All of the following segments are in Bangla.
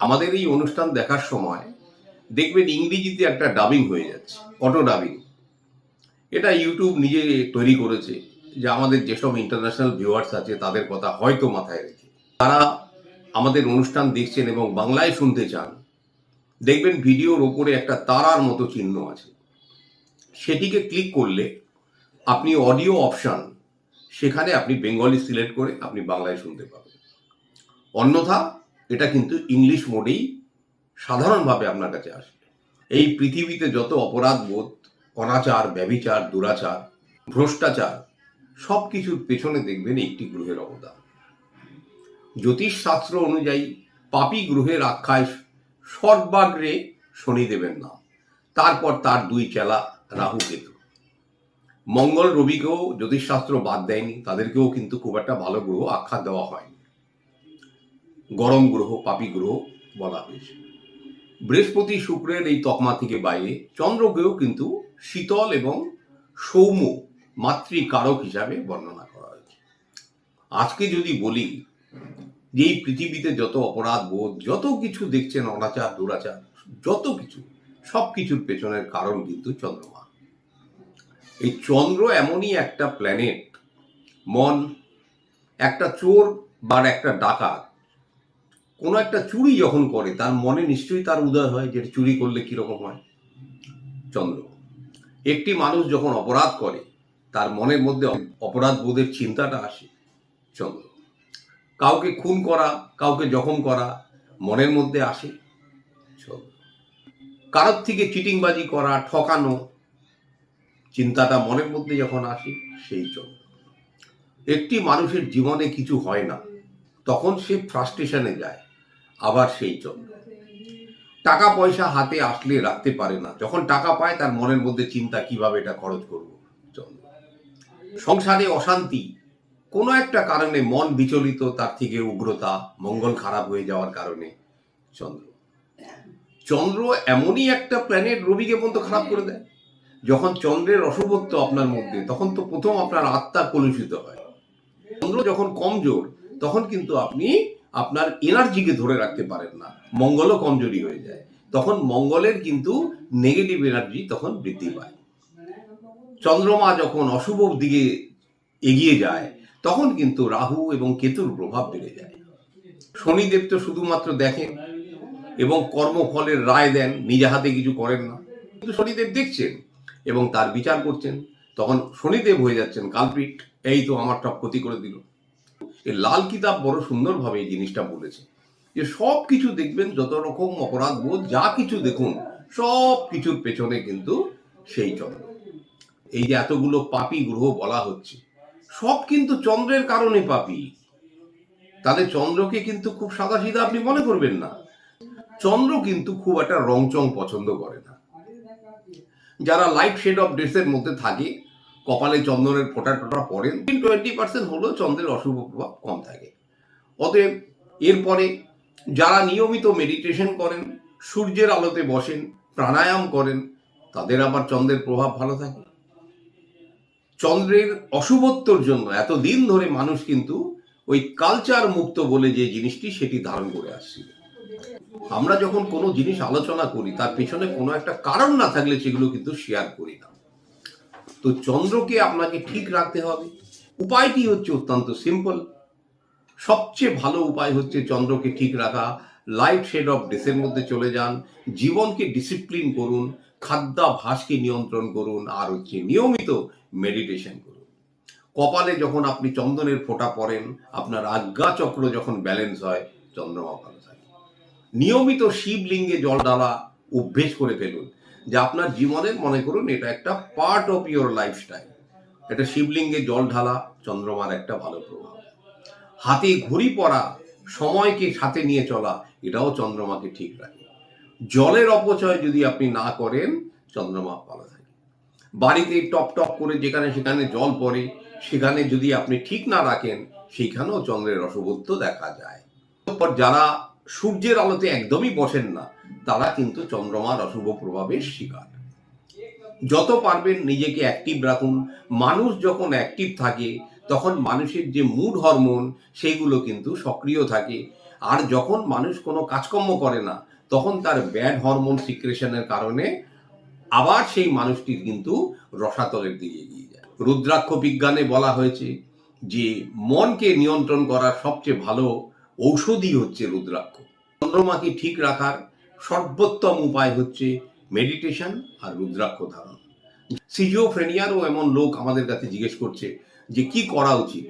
আমাদের এই অনুষ্ঠান দেখার সময় দেখবেন ইংরেজিতে একটা ডাবিং হয়ে যাচ্ছে অটো ডাবিং এটা ইউটিউব নিজে তৈরি করেছে যে আমাদের যেসব ইন্টারন্যাশনাল ভিউয়ার্স আছে, তাদের কথা হয়তো মাথায় রেখে। তারা আমাদের অনুষ্ঠান দেখছেন এবং বাংলায় শুনতে চান। দেখবেন ভিডিওর ওপরে একটা তারার মতো চিহ্ন আছে। সেটিকে ক্লিক করলে আপনি অডিও অপশান সেখানে আপনি বেঙ্গলি সিলেক্ট করে আপনি বাংলায় শুনতে পাবেন। অন্যথা এটা কিন্তু ইংলিশ মোডেই সাধারণভাবে আপনার কাছে আসবে। এই পৃথিবীতে যত অপরাধ বোধ অনাচার, ব্যভিচার, দুরাচার, ভ্রষ্টাচার সব কিছুর পেছনে দেখবেন একটি গ্রহের অবদান। জ্যোতিষ শাস্ত্র অনুযায়ী পাপী গ্রহের আখ্যায় সর্বাগ্রে শনিদেবের নাম তারপর তার দুই চেলা রাহু কেতু। মঙ্গল রবিকেও জ্যোতিষশাস্ত্র বাদ দেয়নি, তাদেরকেও কিন্তু খুব একটা ভালো গ্রহ আখ্যা দেওয়া হয়নি। গরম গ্রহ, পাপি গ্রহ বলা হয়েছে। বৃহস্পতি শুক্রের এই তকমা থেকে বাইরে চন্দ্রকেও কিন্তু শীতল এবং সৌম্য মাতৃকারক হিসাবে বর্ণনা করা হয়েছে। আজকে যদি বলি যে এই পৃথিবীতে যত অপরাধ বোধ, যত কিছু দেখছেন অনাচার, দুরাচার, যত কিছু, সব কিছুর পেছনের কারণ কিন্তু চন্দ্রমা। এই চন্দ্র এমনই একটা প্ল্যানেট মন, একটা চোর বা একটা ডাকাত কোনো একটা চুরি যখন করে, তার মনে নিশ্চয়ই তার উদয় হয় যে চুরি করলে কীরকম হয়? চন্দ্র। একটি মানুষ যখন অপরাধ করে, তার মনের মধ্যে অপরাধ বোধের চিন্তাটা আসে চন্দ্র। কাউকে খুন করা, কাউকে জখম করা মনের মধ্যে আসে চন্দ্র। কারোর থেকে চিটিংবাজি করা, ঠকানো চিন্তাটা মনের মধ্যে যখন আসে, সেই চন্দ্র। একটি মানুষের জীবনে কিছু হয় না, তখন সে ফ্রাস্ট্রেশনে যায়। আবার সেই চন্দ্র টাকা পয়সা হাতে আসলে রাখতে পারে না। যখন টাকা পায়, তার মনের মধ্যে চিন্তা, কীভাবে এটা খরচ করব? চন্দ্র সংসারে অশান্তি কোনো একটা কারণে মন বিচলিত, তার থেকে উগ্রতা, মঙ্গল খারাপ হয়ে যাওয়ার কারণে। চন্দ্র। চন্দ্র এমনই একটা প্ল্যানেট রবিকে পর্যন্ত খারাপ করে দেয়। যখন চন্দ্রের অশুভত্ব আপনার মধ্যে, তখন তো প্রথম আপনার আত্মা কলুষিত হয়। চন্দ্র যখন কমজোর, তখন কিন্তু আপনি আপনার এনার্জিকে ধরে রাখতে পারেন না। মঙ্গলও কমজোরি হয়ে যায়। তখন মঙ্গলের কিন্তু নেগেটিভ এনার্জি তখন বৃদ্ধি পায়। চন্দ্রমা যখন অশুভ দিকে এগিয়ে যায়, তখন কিন্তু রাহু এবং কেতুর প্রভাব বেড়ে যায়। শনিদেব তো শুধুমাত্র দেখেন এবং কর্মফলের রায় দেন, নিজে হাতে কিছু করেন না। কিন্তু শনিদেব দেখছেন এবং তার বিচার করছেন। তখন শনিদেব হয়ে যাচ্ছেন কালপিট এই তো আমার সব ক্ষতি করে দিল। এই লাল কিতাব বড় সুন্দরভাবে এই জিনিসটা বলেছে। যে সব কিছু দেখবেন, যত রকম অপরাধ বোধ, যা কিছু দেখুন, সব কিছুর পেছনে কিন্তু সেই চন্দ্র। এই যে এতগুলো পাপি গ্রহ বলা হচ্ছে, সব কিন্তু চন্দ্রের কারণে পাপি। তাহলে চন্দ্রকে কিন্তু খুব সাদা সিধা আপনি মনে করবেন না। চন্দ্র কিন্তু খুব একটা রংচং পছন্দ করে না। যারা লাইট শেড অফ ড্রেসের মধ্যে থাকে কপালে চন্দনের ফোটা টোটা পড়েন টোয়েন্টি পার্সেন্ট হলেও চন্দ্রের অশুভ প্রভাব কম থাকে। অতএব এরপরে যারা নিয়মিত মেডিটেশন করেন, সূর্যের আলোতে বসেন, প্রাণায়াম করেন, তাদের আবার চন্দ্রের প্রভাব ভালো থাকে। চন্দ্রের অশুভত্বর জন্য এত দিন ধরে মানুষ কিন্তু ওই কালচার মুক্ত বলে যে জিনিসটি সেটি ধারণ করে আসছিল। আমরা যখন কোনো জিনিস আলোচনা করি, তার পেছনে কোনো একটা কারণ না থাকলে সেগুলো কিন্তু শেয়ার করি না। তো চন্দ্রকে আপনাকে ঠিক রাখতে হবে। উপায়টি হচ্ছে অত্যন্ত সিম্পল সবচেয়ে ভালো উপায় হচ্ছে চন্দ্রকে ঠিক রাখা। লাইট শেড অফ ডেসের মধ্যে চলে যান। জীবনকে ডিসিপ্লিন করুন। খাদ্যাভাসকে নিয়ন্ত্রণ করুন। আর হচ্ছে নিয়মিত মেডিটেশন করুন। কপালে যখন আপনি চন্দনের ফোঁটা পড়েন, আপনার আজ্ঞা চক্র যখন ব্যালেন্স হয়, চন্দ্রমা ভালো থাকে। নিয়মিত শিবলিঙ্গে জল ডালা অভ্যেস করে ফেলুন। যে আপনার জীবনের মনে করুন এটা একটা পার্ট অফ ইওর লাইফস্টাইল এটা শিবলিঙ্গে জল ঢালা, চন্দ্রমার একটা ভালো প্রভাব। হাতে ঘড়ি পরা, সময়কে সাথে নিয়ে চলা, এটাও চন্দ্রমাকে ঠিক রাখে। জলের অপচয় যদি আপনি না করেন, চন্দ্রমা ভালো থাকে। বাড়িতে টপ টপ করে যেখানে সেখানে জল পড়ে, সেখানে যদি আপনি ঠিক না রাখেন, সেখানেও চন্দ্রের অশুভত্ব দেখা যায়। যারা সূর্যের আলোতে একদমই বসেন না তারা কিন্তু চন্দ্রমার অশুভ প্রভাবের শিকার। যত পারবেন নিজেকে অ্যাক্টিভ রাখুন। মানুষ যখন অ্যাক্টিভ থাকে, তখন মানুষের যে মুড হরমোন সেইগুলো কিন্তু সক্রিয় থাকে। আর যখন মানুষ কোনো কাজকর্ম করে না, তখন তার ব্যাড হরমোন সিক্রেশনের কারণে আবার সেই মানুষটির কিন্তু রসাতলের দিকে এগিয়ে যায়। রুদ্রাক্ষ বিজ্ঞানে বলা হয়েছে যে, মনকে নিয়ন্ত্রণ করার সবচেয়ে ভালো ঔষধই হচ্ছে রুদ্রাক্ষ। চন্দ্রমাকে ঠিক রাখার সর্বোত্তম উপায় হচ্ছে মেডিটেশন আর রুদ্রাক্ষ ধারণ। সিজিওফ্রেনিয়ারও এমন লোক আমাদের কাছে জিজ্ঞেস করছে যে কি করা উচিত?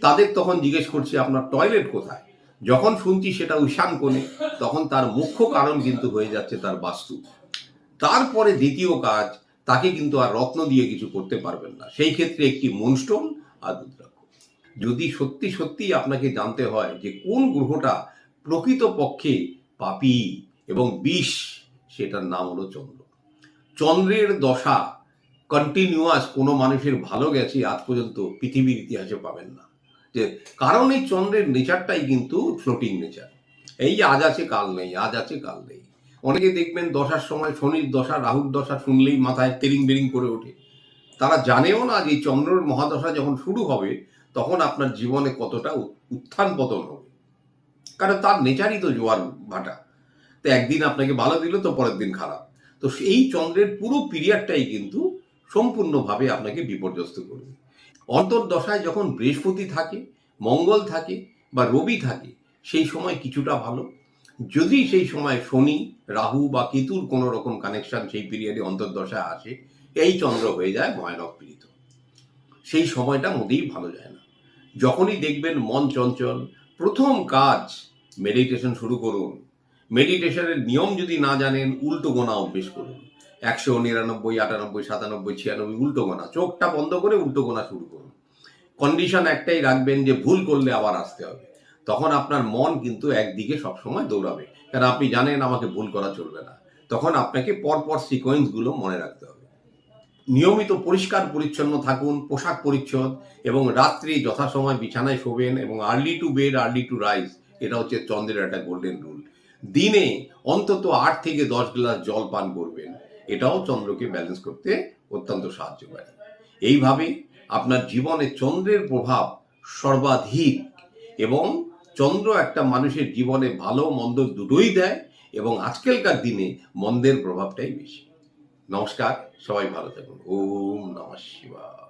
তাদের তখন জিজ্ঞেস করছে, আপনার টয়লেট কোথায়? যখন শুনছি সেটা ঈশান কোণে, তখন তার মুখ্য কারণ কিন্তু হয়ে যাচ্ছে তার বাস্তু। তারপরে দ্বিতীয় কাজ, তাকে কিন্তু আর রত্ন দিয়ে কিছু করতে পারবেন না। সেই ক্ষেত্রে একটি মুনস্টোন আর রুদ্রাক্ষ। যদি সত্যি সত্যি আপনাকে জানতে হয় যে কোন গ্রহটা প্রকৃত পক্ষে পাপি এবং বিষ, সেটার নাম হলো চন্দ্র। চন্দ্রের দশা কন্টিনিউয়াস কোনো মানুষের ভালো গেছে, আজ পর্যন্ত পৃথিবীর ইতিহাসে পাবেন না। যে কারণ এই চন্দ্রের নেচারটাই কিন্তু ফ্লোটিং নেচার এই আজ আছে, কাল নেই, আজ আছে, কাল নেই। অনেকে দেখবেন দশার সময় শনির দশা, রাহুর দশা শুনলেই মাথায় তেরিং বেরিং করে ওঠে। তারা জানেও না যে চন্দ্রর মহাদশা যখন শুরু হবে, তখন আপনার জীবনে কতটা উত্থান পতন হবে। কারণ তার নেচারই তো জোয়ার ভাটা। তো একদিন আপনাকে ভালো দিল, তো পরের দিন খারাপ। তো এই চন্দ্রের পুরো পিরিয়ডটাই কিন্তু সম্পূর্ণভাবে আপনাকে বিপর্যস্ত করবে। অন্তর্দশায় যখন বৃহস্পতি থাকে, মঙ্গল থাকে বা রবি থাকে, সেই সময় কিছুটা ভালো। যদি সেই সময় শনি, রাহু বা কেতুর কোনো রকম কানেকশন সেই পিরিয়ডে অন্তর্দশায় আসে, এই চন্দ্র হয়ে যায় ভয়ানক পীড়িত। সেই সময়টা মোটেই ভালো যায় না। যখনই দেখবেন মন চঞ্চল, প্রথম কাজ মেডিটেশন শুরু করুন। মেডিটেশনের নিয়ম যদি না জানেন, উল্টো গোনা অভ্যেস করুন। একশো নিরানব্বই, আটানব্বই, সাতানব্বই, ছিয়ানব্বই, উল্টো গোনা। চোখটা বন্ধ করে উল্টো গোনা শুরু করুন। কন্ডিশন একটাই রাখবেন যে ভুল করলে আবার আসতে হবে। তখন আপনার মন কিন্তু একদিকে সবসময় দৌড়াবে। কারণ আপনি জানেন আমাকে ভুল করা চলবে না। তখন আপনাকে পরপর সিকোয়েন্সগুলো মনে রাখতে হবে। নিয়মিত পরিষ্কার পরিচ্ছন্ন থাকুন, পোশাক পরিচ্ছদ এবং রাত্রি যথাসময় বিছানায় শোবেন এবং early to bed early to rise এটা হচ্ছে চন্দ্রের একটা গোল্ডেন রুল দিনে অন্তত আট থেকে দশ গ্লাস জল পান করবেন। এটাও চন্দ্রকে ব্যালেন্স করতে অত্যন্ত সাহায্য করে। এইভাবে আপনার জীবনে চন্দ্রের প্রভাব সর্বাধিক এবং চন্দ্র একটা মানুষের জীবনে ভালো, মন্দ দুটোই দেয় এবং আজকালকার দিনে মন্দের প্রভাবটাই বেশি। নমস্কার, সবাই ভালো থাকুন। ওম নমঃ শিবায়।